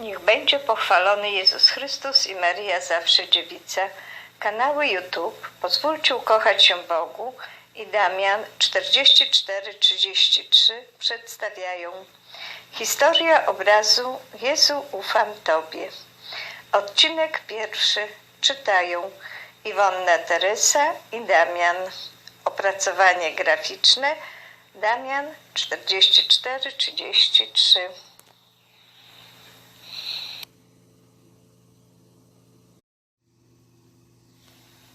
Niech będzie pochwalony Jezus Chrystus i Maria Zawsze Dziewica. Kanały YouTube Pozwólcie ukochać się Bogu i Damian 4433 przedstawiają Historia obrazu Jezu ufam Tobie. Odcinek pierwszy czytają Iwonna Teresa i Damian. Opracowanie graficzne Damian 4433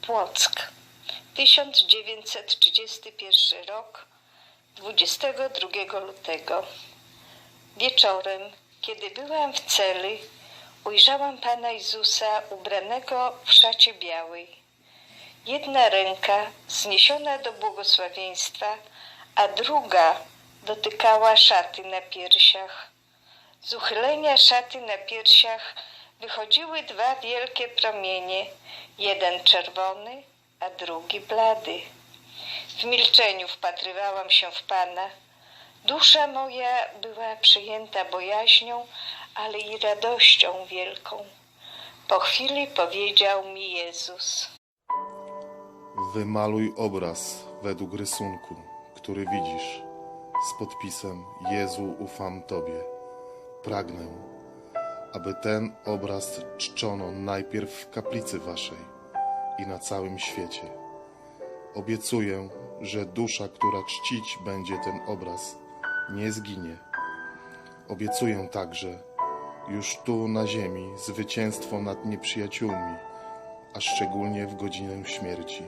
Płock 1931 rok 22 lutego Wieczorem, kiedy byłam w celi, ujrzałam Pana Jezusa ubranego w szacie białej. Jedna ręka zniesiona do błogosławieństwa, a druga dotykała szaty na piersiach. Z uchylenia szaty na piersiach wychodziły dwa wielkie promienie, jeden czerwony, a drugi blady. W milczeniu wpatrywałam się w Pana. Dusza moja była przyjęta bojaźnią, ale i radością wielką. Po chwili powiedział mi Jezus. Wymaluj obraz według rysunku, który widzisz, z podpisem Jezu ufam Tobie. Pragnę, aby ten obraz czczono najpierw w kaplicy Waszej i na całym świecie. Obiecuję, że dusza, która czcić będzie ten obraz, nie zginie. Obiecuję także, już tu na ziemi, zwycięstwo nad nieprzyjaciółmi, a szczególnie w godzinę śmierci.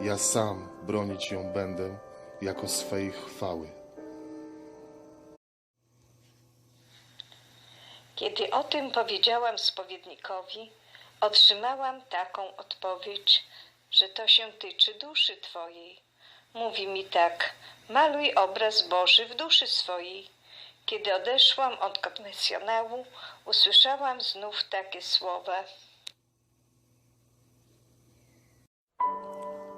Ja sam bronić ją będę jako swej chwały. Kiedy o tym powiedziałam spowiednikowi, otrzymałam taką odpowiedź, że to się tyczy duszy Twojej. Mówi mi tak, maluj obraz Boży w duszy swojej. Kiedy odeszłam od konfesjonału, usłyszałam znów takie słowa.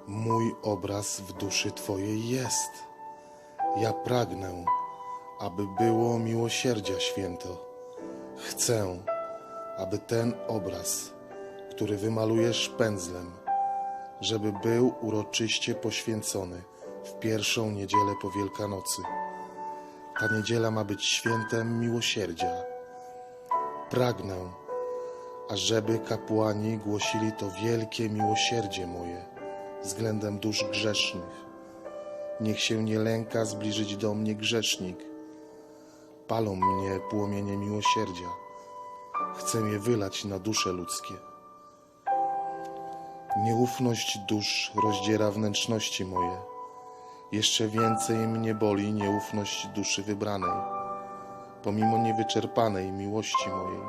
Mój obraz w duszy Twojej jest. Ja pragnę, aby było miłosierdzia święto. Chcę, aby ten obraz, który wymalujesz pędzlem, żeby był uroczyście poświęcony w pierwszą niedzielę po Wielkanocy. Ta niedziela ma być świętem miłosierdzia. Pragnę, ażeby kapłani głosili to wielkie miłosierdzie moje względem dusz grzesznych. Niech się nie lęka zbliżyć do mnie grzesznik. Palą mnie płomienie miłosierdzia. Chcę je wylać na dusze ludzkie. Nieufność dusz rozdziera wnętrzności moje. Jeszcze więcej mnie boli nieufność duszy wybranej. Pomimo niewyczerpanej miłości mojej,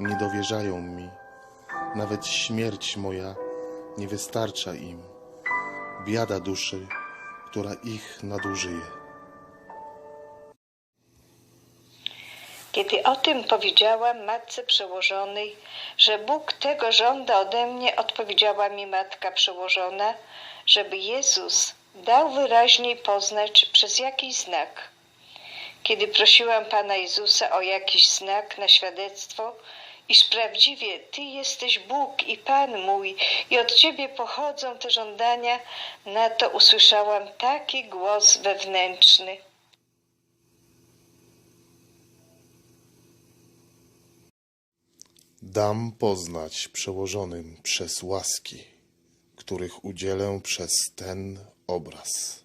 nie dowierzają mi. Nawet śmierć moja nie wystarcza im. Biada duszy, która ich nadużyje. Kiedy o tym powiedziałam matce przełożonej, że Bóg tego żąda ode mnie, odpowiedziała mi matka przełożona, żeby Jezus dał wyraźniej poznać przez jakiś znak. Kiedy prosiłam Pana Jezusa o jakiś znak na świadectwo, iż prawdziwie Ty jesteś Bóg i Pan mój i od Ciebie pochodzą te żądania, na to usłyszałam taki głos wewnętrzny. Dam poznać przełożonym przez łaski, których udzielę przez ten obraz.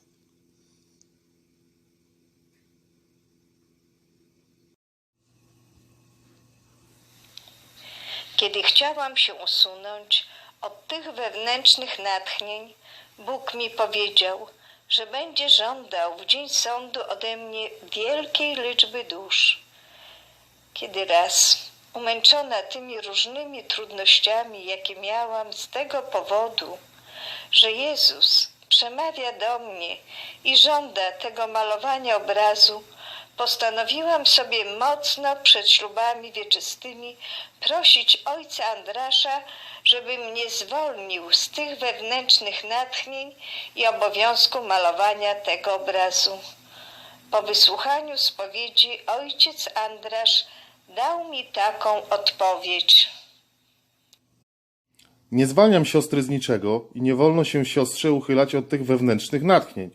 Kiedy chciałam się usunąć od tych wewnętrznych natchnień, Bóg mi powiedział, że będzie żądał w dzień sądu ode mnie wielkiej liczby dusz. Kiedy raz, umęczona tymi różnymi trudnościami, jakie miałam z tego powodu, że Jezus przemawia do mnie i żąda tego malowania obrazu, postanowiłam sobie mocno przed ślubami wieczystymi prosić ojca Andrasza, żeby mnie zwolnił z tych wewnętrznych natchnień i obowiązku malowania tego obrazu. Po wysłuchaniu spowiedzi ojciec Andrasz dał mi taką odpowiedź. Nie zwalniam siostry z niczego i nie wolno się siostrze uchylać od tych wewnętrznych natchnień,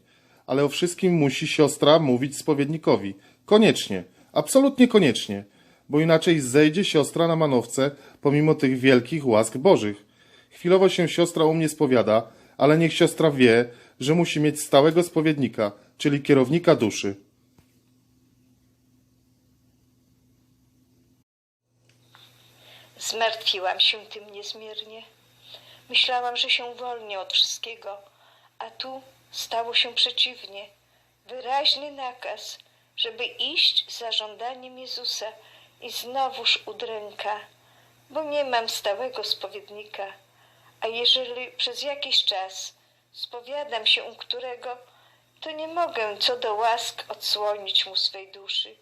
ale o wszystkim musi siostra mówić spowiednikowi. Koniecznie, absolutnie koniecznie, bo inaczej zejdzie siostra na manowce pomimo tych wielkich łask bożych. Chwilowo się siostra u mnie spowiada, ale niech siostra wie, że musi mieć stałego spowiednika, czyli kierownika duszy. Zmartwiłam się tym niezmiernie. Myślałam, że się uwolnię od wszystkiego, a tu stało się przeciwnie. Wyraźny nakaz, żeby iść za żądaniem Jezusa i znowuż udręka, bo nie mam stałego spowiednika. A jeżeli przez jakiś czas spowiadam się u którego, to nie mogę co do łask odsłonić mu swej duszy.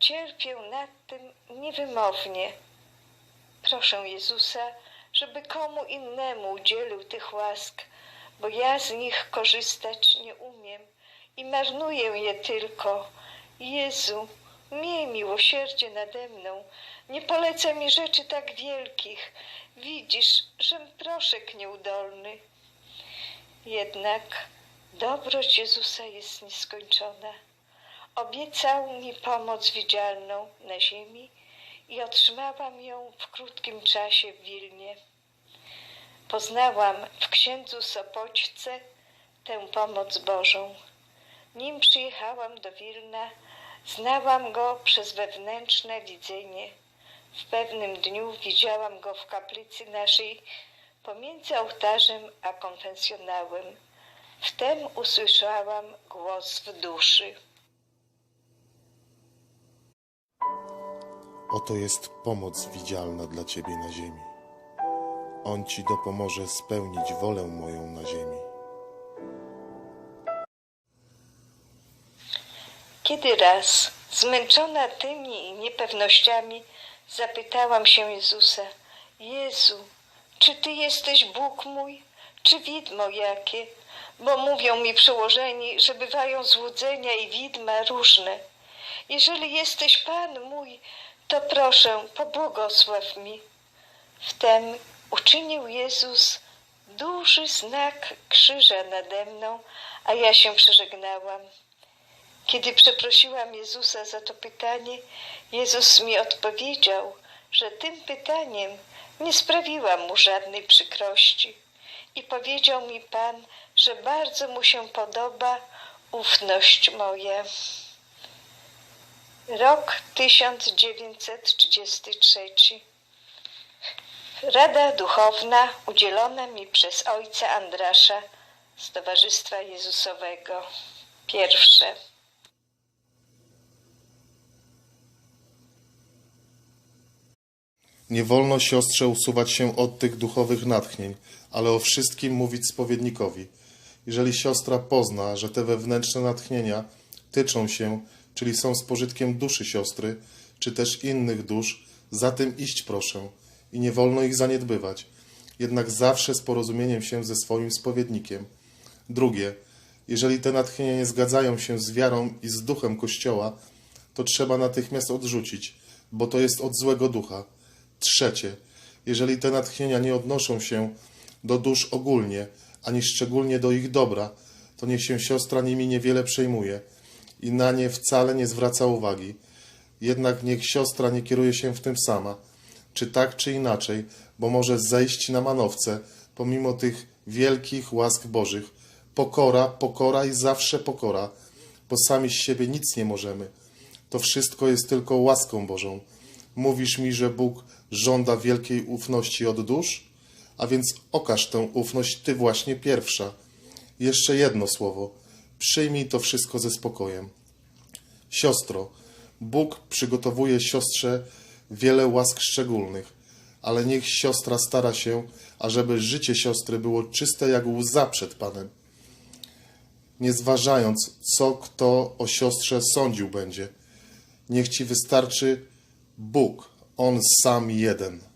Cierpię nad tym niewymownie. Proszę Jezusa, żeby komu innemu udzielił tych łask, bo ja z nich korzystać nie umiem i marnuję je tylko. Jezu, miej miłosierdzie nade mną, nie polecaj mi rzeczy tak wielkich. Widzisz, żem proszek nieudolny. Jednak dobroć Jezusa jest nieskończona. Obiecał mi pomoc widzialną na ziemi i otrzymałam ją w krótkim czasie w Wilnie. Poznałam w księdzu Sopoćce tę pomoc Bożą. Nim przyjechałam do Wilna, znałam go przez wewnętrzne widzenie. W pewnym dniu widziałam go w kaplicy naszej pomiędzy ołtarzem a konfesjonałem. Wtem usłyszałam głos w duszy. Oto jest pomoc widzialna dla Ciebie na ziemi. On Ci dopomoże spełnić wolę moją na ziemi. Kiedy raz, zmęczona tymi niepewnościami, zapytałam się Jezusa: Jezu, czy Ty jesteś Bóg mój, czy widmo jakie? Bo mówią mi przełożeni, że bywają złudzenia i widma różne. Jeżeli jesteś Pan mój, to proszę, pobłogosław mi. Wtem uczynił Jezus duży znak krzyża nade mną, a ja się przeżegnałam. Kiedy przeprosiłam Jezusa za to pytanie, Jezus mi odpowiedział, że tym pytaniem nie sprawiłam mu żadnej przykrości. I powiedział mi Pan, że bardzo mu się podoba ufność moja. Rok 1933. Rada duchowna udzielona mi przez ojca Andrasza z Towarzystwa Jezusowego. Pierwsze. Nie wolno siostrze usuwać się od tych duchowych natchnień, ale o wszystkim mówić spowiednikowi. Jeżeli siostra pozna, że te wewnętrzne natchnienia tyczą się, czyli są z pożytkiem duszy siostry, czy też innych dusz, za tym iść proszę i nie wolno ich zaniedbywać, jednak zawsze z porozumieniem się ze swoim spowiednikiem. Drugie, jeżeli te natchnienia nie zgadzają się z wiarą i z duchem Kościoła, to trzeba natychmiast odrzucić, bo to jest od złego ducha. Trzecie, jeżeli te natchnienia nie odnoszą się do dusz ogólnie, ani szczególnie do ich dobra, to niech się siostra nimi niewiele przejmuje i na nie wcale nie zwraca uwagi. Jednak niech siostra nie kieruje się w tym sama, czy tak, czy inaczej, bo może zejść na manowce, pomimo tych wielkich łask Bożych. Pokora, pokora i zawsze pokora, bo sami z siebie nic nie możemy. To wszystko jest tylko łaską Bożą. Mówisz mi, że Bóg żąda wielkiej ufności od dusz? A więc okaż tę ufność Ty właśnie pierwsza. Jeszcze jedno słowo. Przyjmij to wszystko ze spokojem. Siostro, Bóg przygotowuje siostrze wiele łask szczególnych, ale niech siostra stara się, ażeby życie siostry było czyste jak łza przed Panem. Nie zważając, co kto o siostrze sądził będzie. Niech ci wystarczy Bóg, On sam jeden.